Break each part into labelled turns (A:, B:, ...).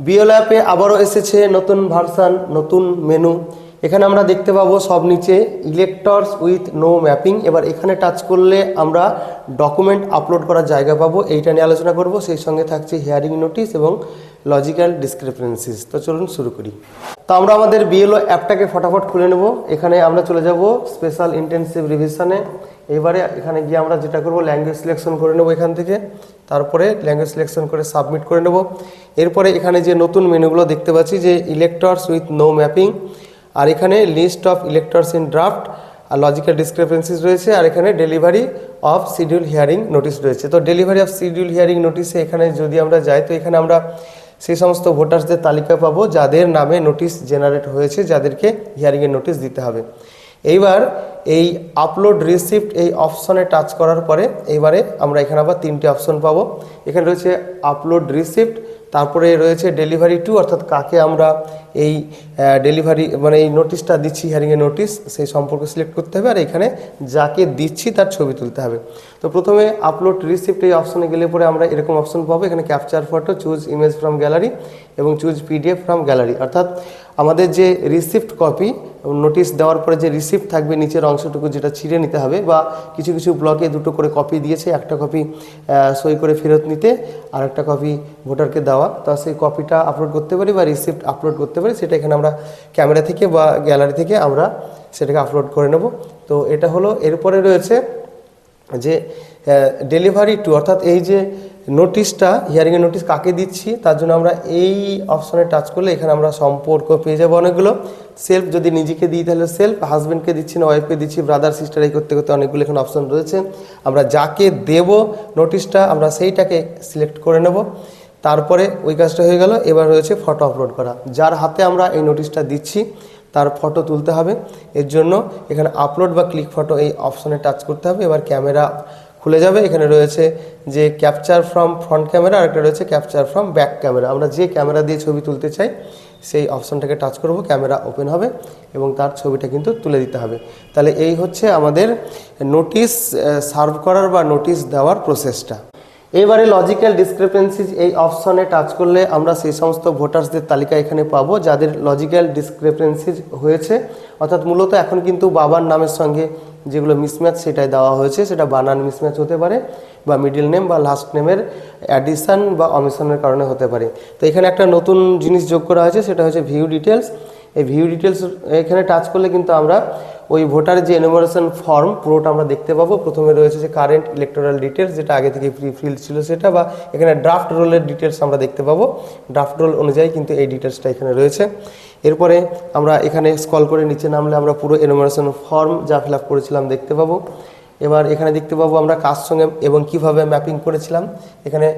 A: BL অ্যাপে আবারও এসেছে নতুন ভার্সান নতুন মেনু। এখানে আমরা দেখতে পাবো সব নিচে ইলেক্টরস উইথ নো ম্যাপিং এবার এখানে টাচ করলে আমরা ডকুমেন্ট আপলোড করার জায়গা পাবো। এইটা নিয়ে আলোচনা করব। সেই সঙ্গে থাকছে হিয়ারিং নোটিস এবং লজিক্যাল ডিসক্রিপেন্সিস তো চলুন শুরু করি। তো আমরা আমাদের বিএলও অ্যাপটাকে ফটাফট খুলে নেব। এখানে আমরা চলে যাব স্পেশাল ইন্টেন্সিভ রিভিশনে এবারে এখানে গিয়ে আমরা যেটা করব ল্যাঙ্গুয়েজ সিলেকশন করে নেব এখান থেকে। তারপরে ল্যাঙ্গুয়েজ সিলেকশন করে সাবমিট করে নেব। এরপরে এখানে যে নতুন মেনুগুলো দেখতে পাচ্ছি, যে ইলেক্টরস উইথ নো ম্যাপিং আর এখানে list of electors in draft R logical discrepancies রয়েছে, আর এখানে delivery of schedule hearing notice রয়েছে। তো ডেলিভারি অফ শিডিউল হিয়ারিং নোটিশে এখানে যদি আমরা যাই, তো এখানে আমরা সেই সমস্ত ভোটার্সদের তালিকা পাবো, যাদের নামে নোটিশ জেনারেট হয়েছে, যাদেরকে হিয়ারিংয়ের নোটিশ দিতে হবে। এইবার এই আপলোড রিসিপ্ট এই অপশনে টাচ করার পরে, এইবারে আমরা এখানে আবার তিনটে অপশন পাবো। এখানে রয়েছে আপলোড রিসিপ্ট তারপরে রয়েছে ডেলিভারি টু অর্থাৎ কাকে আমরা এই ডেলিভারি মানে এই নোটিশটা দিচ্ছি হিয়ারিংয়ের নোটিশ সেই সম্পর্কে সিলেক্ট করতে হবে, আর এখানে যাকে দিচ্ছি তার ছবি তুলতে হবে। তো প্রথমে আপলোড রিসিপ্ট এই অপশনে গেলে পরে আমরা এরকম অপশন পাবো, এখানে capture photo choose image from gallery এবং চুজ পিডিএফ ফ্রম গ্যালারি অর্থাৎ আমাদের যে রিসিপ্ট কপি নোটিশ দেওয়ার পরে যে রিসিপ্ট থাকবে নিচের অংশটুকু যেটা ছিঁড়ে নিতে হবে বা কিছু কিছু ব্লকে দুটো করে কপি দিয়েছে, একটা কপি সই করে ফেরত নিতে, আর একটা কপি ভোটারকে দেওয়া। তা সেই কপিটা আপলোড করতে পারি বা রিসিপ্ট আপলোড করতে পারি, সেটা এখানে আমরা ক্যামেরা থেকে বা গ্যালারি থেকে আমরা সেটাকে আপলোড করে নেব। তো এটা হলো, এরপরে রয়েছে যে ডেলিভারি টু অর্থাৎ এই যে নোটিশটা হিয়ারিংয়ের নোটিশ কাকে দিচ্ছি, তার জন্য আমরা এই অপশনে টাচ করলে এখানে আমরা সম্পর্ক পেয়ে যাব অনেকগুলো। সেলফ যদি নিজেকে দিই তাহলে সেলফ হাজব্যান্ডকে দিচ্ছি না ওয়াইফকে দিচ্ছি ব্রাদার সিস্টার এই করতে করতে অনেকগুলো এখানে অপশন রয়েছে। আমরা যাকে দেব নোটিশটা আমরা সেইটাকে সিলেক্ট করে নেব। তারপরে ওই কাজটা হয়ে গেল, এবার রয়েছে ফটো আপলোড করা। যার হাতে আমরা এই নোটিশটা দিচ্ছি, তার ফটো তুলতে হবে। এর জন্য এখানে আপলোড বা ক্লিক ফটো এই অপশনে টাচ করতে হবে। এবার ক্যামেরা খুলে যাবে। এখানে রয়েছে যে ক্যাপচার ফ্রম ফ্রন্ট ক্যামেরা আর একটা রয়েছে ক্যাপচার ফ্রম ব্যাক ক্যামেরা আমরা যে ক্যামেরা দিয়ে ছবি তুলতে চাই, সেই অপশনটাকে টাচ করব ক্যামেরা ওপেন হবে এবং তার ছবিটা কিন্তু তুলে দিতে হবে। তাহলে এই হচ্ছে আমাদের নোটিশ সার্ভ করার বা নোটিশ দেওয়ার প্রসেসটা এবারে লজিক্যাল ডিসক্রিপেন্সিজ এই অপশনে টাচ করলে আমরা সেই সমস্ত ভোটার্সদের তালিকা এখানে পাবো, যাদের লজিক্যাল ডিসক্রিপেন্সিজ হয়েছে। অর্থাৎ মূলত এখন কিন্তু বাবার নামের সঙ্গে যেগুলো মিসম্যাচ সেটাই দেওয়া হয়েছে, সেটা বানান মিসম্যাচ হতে পারে বা মিডিল নেম বা লাস্ট নেমের অ্যাডিশান বা অমিশনের কারণে হতে পারে। তো এখানে একটা নতুন জিনিস যোগ করা হয়েছে, সেটা হচ্ছে ভিউ ডিটেলস এই ভিউ ডিটেলস এখানে টাচ করলে কিন্তু আমরা ওই ভোটার যে এনুমারেশন ফর্ম পুরোটা আমরা দেখতে পাবো। প্রথমে রয়েছে যে কারেন্ট ইলেকটোরাল ডিটেলস যেটা আগে থেকে ফ্রি ফিল ছিল সেটা, বা এখানে ড্রাফট রোলের ডিটেলস আমরা দেখতে পাবো। ড্রাফট রোল অনুযায়ী কিন্তু এই ডিটেলসটা এখানে রয়েছে। এরপরে আমরা এখানে স্কল করে নিচে নামলে আমরা পুরো এনুমারেশন ফর্ম যা ফিল করেছিলাম দেখতে পাবো। এবার এখানে দেখতে পাবো আমরা কার সঙ্গে এবং কীভাবে ম্যাপিং করেছিলাম। এখানে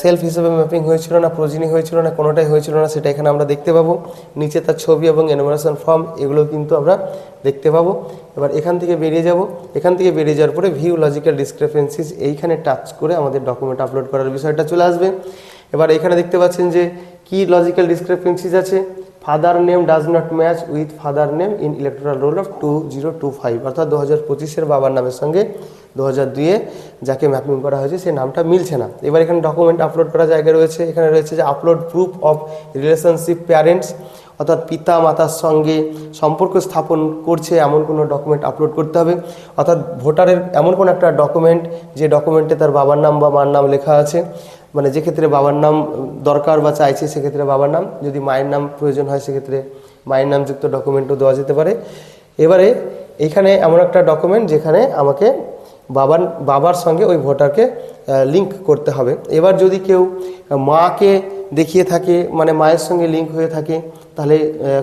A: সেলফ হিসেবে ম্যাপিং হয়েছিল না প্রোজিনি হয়েছিল না, কোনোটাই হয়েছিল না, সেটা এখানে আমরা দেখতে পাবো। নিচে তার ছবি এবং এনুমারেশন ফর্ম এগুলো কিন্তু আমরা দেখতে পাবো। এবার এখান থেকে বেরিয়ে যাব। এখান থেকে বেরিয়ে যাওয়ার পরে ভিউ লজিক্যাল ডিসক্রিপেন্সিস এইখানে টাচ করে আমাদের ডকুমেন্ট আপলোড করার বিষয়টা চলে আসবে। এবার এখানে দেখতে পাচ্ছেন যে কি লজিক্যাল ডিসক্রিপেন্সিস আছে? Father name does not match with father name in electoral roll of two zero two five অর্থাৎ দু হাজার পঁচিশের বাবার নামের সঙ্গে দু হাজার দুইয়ে যাকে ম্যাপিং করা হয়েছে, সেই নামটা মিলছে না। এবার এখানে ডকুমেন্ট আপলোড করা জায়গা রয়েছে, এখানে রয়েছে যে upload proof of relationship parents অর্থাৎ পিতা মাতার সঙ্গে সম্পর্ক স্থাপন করছে এমন কোনো ডকুমেন্ট আপলোড করতে হবে। অর্থাৎ ভোটারের এমন কোনো একটা ডকুমেন্ট যে ডকুমেন্টে তার বাবার নাম বা মার নাম লেখা আছে। মানে যে ক্ষেত্রে বাবার নাম দরকার বা চাইছে সেক্ষেত্রে বাবার নাম। যদি মায়ের নাম প্রয়োজন হয় সেক্ষেত্রে মায়ের নামযুক্ত ডকুমেন্টও দেওয়া যেতে পারে। এবারে এখানে এমন একটা ডকুমেন্ট যেখানে আমাকে বাবার বাবার সঙ্গে ওই ভোটারকে লিঙ্ক করতে হবে। এবার যদি কেউ মাকে দেখিয়ে থাকে মানে মায়ের সঙ্গে লিঙ্ক হয়ে থাকে, তাহলে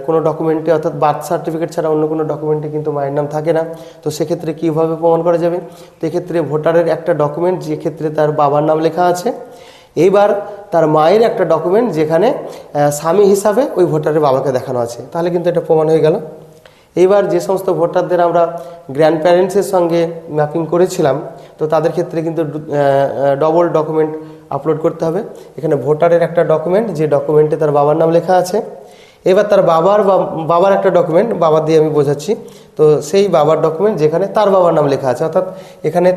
A: কোনো ডকুমেন্টে অর্থাৎ বার্থ সার্টিফিকেট ছাড়া অন্য কোনো ডকুমেন্টে কিন্তু মায়ের নাম থাকে না। তো সেক্ষেত্রে কীভাবে প্রমাণ করা যাবে? তো এক্ষেত্রে ভোটারের একটা ডকুমেন্ট যে ক্ষেত্রে তার বাবার নাম লেখা আছে। এইবার তার মায়ের একটা ডকুমেন্ট যেখানে স্বামী হিসাবে ওই ভোটারের বাবাকে দেখানো আছে। তাহলে কিন্তু এটা প্রমাণ হয়ে গেল। এইবার যে সমস্ত ভোটারদের আমরা গ্র্যান্ড প্যারেন্টসের সঙ্গে ম্যাপিং করেছিলাম, তো তাদের ক্ষেত্রে কিন্তু ডবল ডকুমেন্ট আপলোড করতে হবে। এখানে ভোটারের একটা ডকুমেন্ট যে ডকুমেন্টে তার বাবার নাম লেখা আছে। এবার তার বাবার বাবার একটা ডকুমেন্ট বাবা দিয়ে আমি বোঝাচ্ছি। তো সেই বাবার ডকুমেন্ট যেখানে তার বাবার নাম লেখা আছে, অর্থাৎ এখানে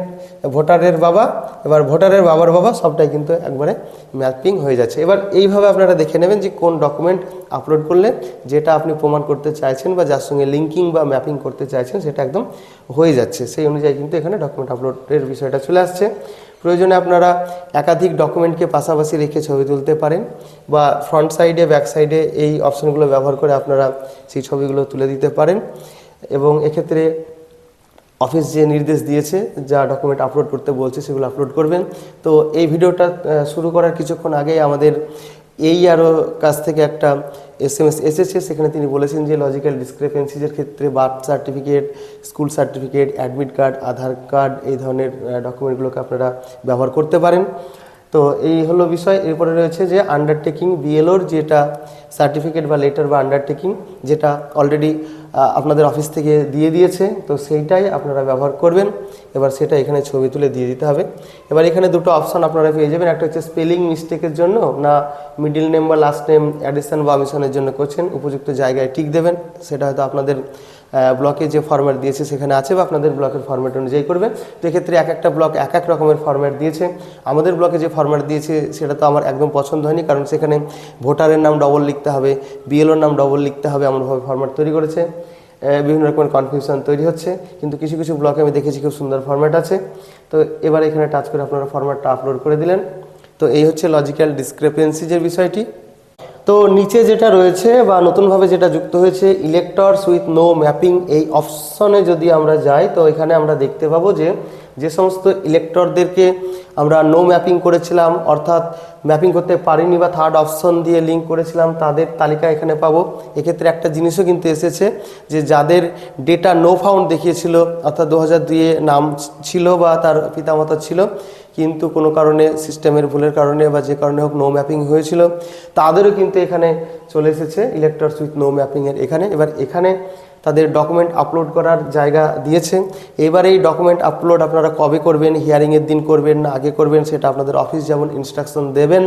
A: ভোটারের বাবা, এবার ভোটারের বাবার বাবা, সবটাই কিন্তু একবারে ম্যাপিং হয়ে যাচ্ছে। এবার এইভাবে আপনারা দেখে নেবেন যে কোন ডকুমেন্ট আপলোড করলে যেটা আপনি প্রমাণ করতে চাইছেন বা যার সঙ্গে লিঙ্কিং বা ম্যাপিং করতে চাইছেন, সেটা একদম হয়ে যাচ্ছে। সেই অনুযায়ী কিন্তু এখানে ডকুমেন্ট আপলোডের বিষয়টা চলে আসছে। প্রয়োজনে আপনারা একাধিক ডকুমেন্টকে পাশাপাশি রেখে ছবি তুলতে পারেন বা ফ্রন্ট সাইডে, ব্যাক সাইডে এই অপশনগুলো ব্যবহার করে আপনারা সেই ছবিগুলো তুলে দিতে পারেন। এবং এক্ষেত্রে অফিস যে নির্দেশ দিয়েছে, যা ডকুমেন্ট আপলোড করতে বলছে, সেগুলো আপলোড করবেন। তো এই ভিডিওটা শুরু করার কিছুক্ষণ আগে আমাদের এই আরও কাছ থেকে একটা এস এম এস এসেছে, সেখানে তিনি বলেছেন যে লজিক্যাল ডিসক্রেপেন্সিজের ক্ষেত্রে birth certificate school certificate admit card Aadhaar card এই ধরনের ডকুমেন্টগুলোকে আপনারা ব্যবহার করতে পারেন। তো এই হলো বিষয়। এরপরে রয়েছে যে আন্ডারটেকিং বিএলওর যেটা সার্টিফিকেট বা লেটার বা আন্ডারটেকিং যেটা অলরেডি আপনাদের অফিস থেকে দিয়ে দিয়েছে। তো সেইটাই আপনারা ব্যবহার করবেন। এবার সেটা এখানে ছবি তুলে দিয়ে দিতে হবে। এবার এখানে দুটো অপশান আপনারা পেয়ে যাবেন। একটা হচ্ছে স্পেলিং মিস্টেকের জন্য না মিডিল নেম বা লাস্ট নেম অ্যাডিশন বা অমিশনের জন্য করছেন। উপযুক্ত জায়গায় টিক দেবেন। সেটা হয়তো আপনাদের ব্লকে যে ফরম্যাট দিয়েছে সেখানে আছে বা আপনাদের ব্লকের ফরম্যাট অনুযায়ী করবে। তো এক্ষেত্রে এক একটা ব্লক এক এক রকমের ফরম্যাট দিয়েছে। আমাদের ব্লকে যে ফরম্যাট দিয়েছে সেটা তো আমার একদম পছন্দ হয়নি, কারণ সেখানে ভোটারের নাম ডবল লিখতে হবে বিএলওর নাম ডবল লিখতে হবে, এমনভাবে ফরম্যাট তৈরি করেছে। বিভিন্ন রকমের কনফিউশন তৈরি হচ্ছে, কিন্তু কিছু কিছু ব্লকে আমি দেখেছি খুব সুন্দর ফরম্যাট আছে। তো এবার এখানে টাচ করে আপনারা ফরম্যাটটা আপলোড করে দিলেন। তো এই হচ্ছে লজিক্যাল ডিসক্রেপেন্সিজের বিষয়টি। তো নিচে যেটা রয়েছে বা নতুনভাবে যেটা যুক্ত হয়েছে ইলেক্টরস উইথ নো ম্যাপিং এই অপশনে যদি আমরা যাই, তো এখানে আমরা দেখতে পাবো যে যে সমস্ত ইলেক্টরদেরকে আমরা নো ম্যাপিং করেছিলাম, অর্থাৎ ম্যাপিং করতে পারিনি বা থার্ড অপশন দিয়ে লিঙ্ক করেছিলাম, তাদের তালিকা এখানে পাবো। এক্ষেত্রে একটা জিনিসও কিন্তু এসেছে যে, যাদের ডেটা নো ফাউন্ড দেখিয়েছিল, অর্থাৎ দু হাজার নাম ছিল বা তার পিতামাতা ছিল কিন্তু কোনো কারণে, সিস্টেমের ভুলের কারণে বা যে কারণে হোক নো ম্যাপিং হয়েছিল, তাদেরও কিন্তু এখানে চলে এসেছে ইলেকট্রস উইথ নো ম্যাপিংয়ের এখানে। এবার এখানে তাদের ডকুমেন্ট আপলোড করার জায়গা দিয়েছে। এবার এই ডকুমেন্ট আপলোড আপনারা কবে করবেন হিয়ারিংয়ের দিন করবেন না আগে করবেন, সেটা আপনাদের অফিস যেমন ইনস্ট্রাকশন দেবেন।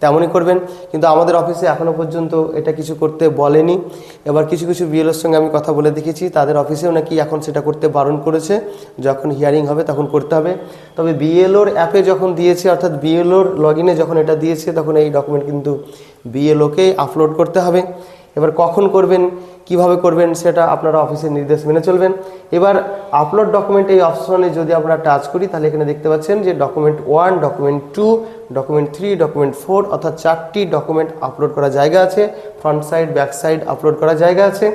A: তেমনই করবেন। কিন্তু আমাদের অফিসে এখনও পর্যন্ত এটা কিছু করতে বলেনি। এবার কিছু কিছু বিএলওর সঙ্গে আমি কথা বলে দেখেছি। তাদের অফিসেও নাকি এখন সেটা করতে বারণ করেছে। যখন হিয়ারিং হবে তখন করতে হবে। তবে বিএলওর অ্যাপে যখন দিয়েছে, অর্থাৎ বিএলওর লগ যখন এটা দিয়েছে, তখন এই ডকুমেন্ট কিন্তু বিএলওকে আপলোড করতে হবে। এবার কখন করবেন, কীভাবে করবেন সেটা আপনারা অফিসের নির্দেশ মেনে চলবেন। এবার আপলোড ডকুমেন্ট এই অপশনে যদি আমরা টাচ করি, তাহলে এখানে দেখতে পাচ্ছেন যে document one document two document three document four অর্থাৎ চারটি ডকুমেন্ট আপলোড করা জায়গা আছে। Front side back side upload করা জায়গা আছে।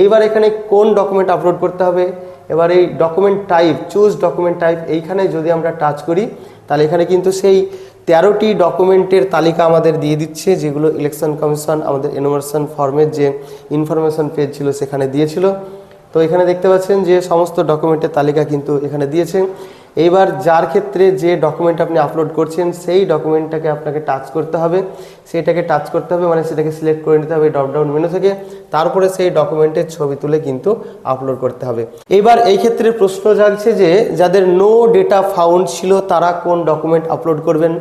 A: এইবার এখানে কোন ডকুমেন্ট আপলোড করতে হবে? এবার এই document type choose document type এইখানে যদি আমরা টাচ করি, তাহলে এখানে কিন্তু সেই তেরোটি ডকুমেন্টের তালিকা আমাদের দিয়ে দিচ্ছে, যেগুলো ইলেকশন কমিশন আমাদের এনোমেশন ফর্মের যে ইনফরমেশন পেজ ছিল সেখানে দিয়েছিল। তো এখানে দেখতে পাচ্ছেন যে সমস্ত ডকুমেন্টের তালিকা কিন্তু এখানে দিয়েছে। এইবার যার ক্ষেত্রে যে ডকুমেন্ট আপনি আপলোড করছেন, সেই ডকুমেন্টটাকে আপনাকে টাচ করতে হবে। সেটাকে টাচ করতে হবে মানে সেটাকে সিলেক্ট করে নিতে হবে ড্রপডাউন মেনু থেকে। তারপরে সেই ডকুমেন্টের ছবি তুলে কিন্তু আপলোড করতে হবে। এবার এই ক্ষেত্রে প্রশ্ন জাগছে যে, যাদের নো ডেটা ফাউন্ড ছিল, তারা কোন ডকুমেন্ট আপলোড করবেন?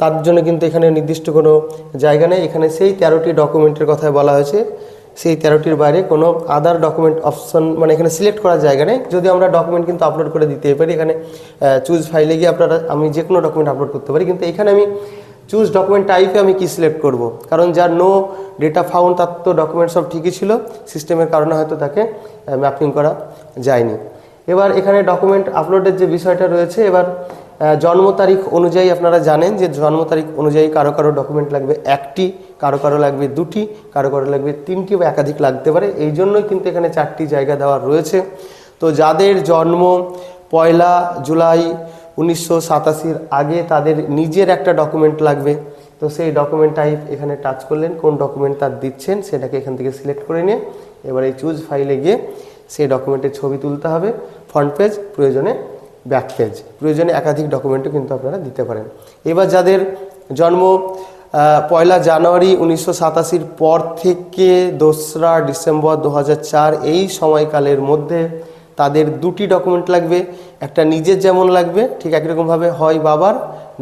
A: তার জন্য কিন্তু এখানে নির্দিষ্ট কোনো জায়গা নেই। এখানে সেই তেরোটি ডকুমেন্টের কথাই বলা হয়েছে। সেই তেরোটির বাইরে কোনো আদার ডকুমেন্ট অপশন মানে এখানে সিলেক্ট করার জায়গা নেই। যদি আমরা ডকুমেন্ট কিন্তু আপলোড করে দিতে পারি, এখানে চুজ ফাইলে গিয়ে আপনারা, আমি যে কোনো ডকুমেন্ট আপলোড করতে পারি। কিন্তু এখানে আমি চুজ ডকুমেন্ট টাইপে আমি কি সিলেক্ট করব? কারণ যার নো ডেটা ফাউন্ড তার তো ডকুমেন্ট সব ঠিকই ছিল। সিস্টেমের কারণে হয়তো তাকে ম্যাপিং করা যায়নি। এবার এখানে ডকুমেন্ট আপলোডের যে বিষয়টা রয়েছে, এবার জন্ম তারিখ অনুযায়ী আপনারা জানেন যে জন্ম তারিখ অনুযায়ী কারও কারও ডকুমেন্ট লাগবে একটি, কারও কারও লাগবে দুটি, কারও কারও লাগবে তিনটি বা একাধিক লাগতে পারে। এই জন্যই কিন্তু এখানে চারটি জায়গা দেওয়া রয়েছে। তো যাদের জন্ম পয়লা জুলাই উনিশশো সাতাশির আগে তাদের নিজের একটা ডকুমেন্ট লাগবে। তো সেই ডকুমেন্ট টাইপ এখানে টাচ করলেন, কোন ডকুমেন্ট তার দিচ্ছেন সেটাকে এখান থেকে সিলেক্ট করে নিয়ে এবার এই চুজ ফাইলে গিয়ে সেই ডকুমেন্টের ছবি তুলতে হবে। ফ্রন্ট পেজ প্রয়োজনে ব্যাক পেজ প্রয়োজনে একাধিক ডকুমেন্টও কিন্তু আপনারা দিতে পারেন। এবার যাদের জন্ম পয়লা জানুয়ারি উনিশশো সাতাশির পর থেকে দোসরা ডিসেম্বর দু হাজার চার এই সময়কালের মধ্যে তাদের দুটি ডকুমেন্ট লাগবে। একটা নিজের যেমন লাগবে, ঠিক একই রকমভাবে হয় বাবার,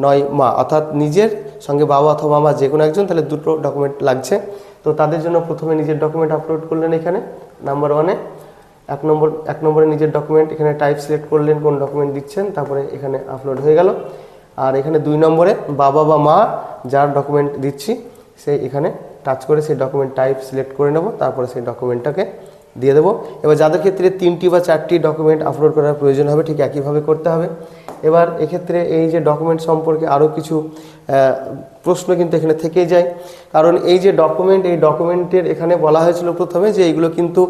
A: নয় মা। অর্থাৎ নিজের সঙ্গে বাবা অথবা মা যে কোনো একজন, তাহলে দুটো ডকুমেন্ট লাগছে। তো তাদের জন্য প্রথমে নিজের ডকুমেন্ট আপলোড করলেন এখানে নাম্বার ওয়ানে এক নম্বর, এক নম্বরে নিজের ডকুমেন্ট এখানে টাইপ সিলেক্ট করলেন, কোন ডকুমেন্ট দিচ্ছেন, তারপরে এখানে আপলোড হয়ে গেল। আর এখানে দুই নম্বরে বাবা বা মা, যার ডকুমেন্ট দিচ্ছি সেই এখানে টাচ করে সেই ডকুমেন্ট টাইপ সিলেক্ট করে নেব, তারপরে সেই ডকুমেন্টটাকে দিয়ে দেবো। এবার যাদের ক্ষেত্রে তিনটি বা চারটি ডকুমেন্ট আপলোড করার প্রয়োজন হবে, ঠিক একইভাবে করতে হবে। এবার এক্ষেত্রে এই যে ডকুমেন্ট সম্পর্কে আরও কিছু প্রশ্ন কিন্তু এখানে থেকেই যায়। কারণ এই যে ডকুমেন্ট এই ডকুমেন্টের এখানে বলা হয়েছিল প্রথমে যে এইগুলো কিন্তু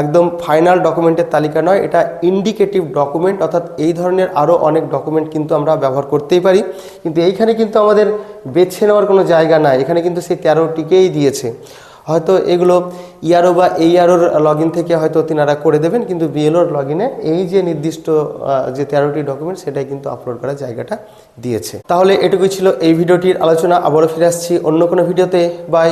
A: একদম ফাইনাল ডকুমেন্টের তালিকা নয়, এটা ইন্ডিকেটিভ ডকুমেন্ট অর্থাৎ এই ধরনের আরও অনেক ডকুমেন্ট কিন্তু আমরা ব্যবহার করতেই পারি। কিন্তু এইখানে কিন্তু আমাদের বেছে নেওয়ার কোনো জায়গা নাই। এখানে কিন্তু সেই তেরোটিকেই দিয়েছে। হয়তো এগুলো ইয়ারও বা এই ইয়ারোর লগ ইন থেকে হয়তো তিনারা করে দেবেন, কিন্তু বিএলওর লগ ইনে এই যে নির্দিষ্ট যে তেরোটি ডকুমেন্ট সেটাই কিন্তু আপলোড করার জায়গাটা দিয়েছে। তাহলে এটুকুই ছিল এই ভিডিওটির আলোচনা, আবারও ফিরে আসছি অন্য কোনো ভিডিওতে। বাই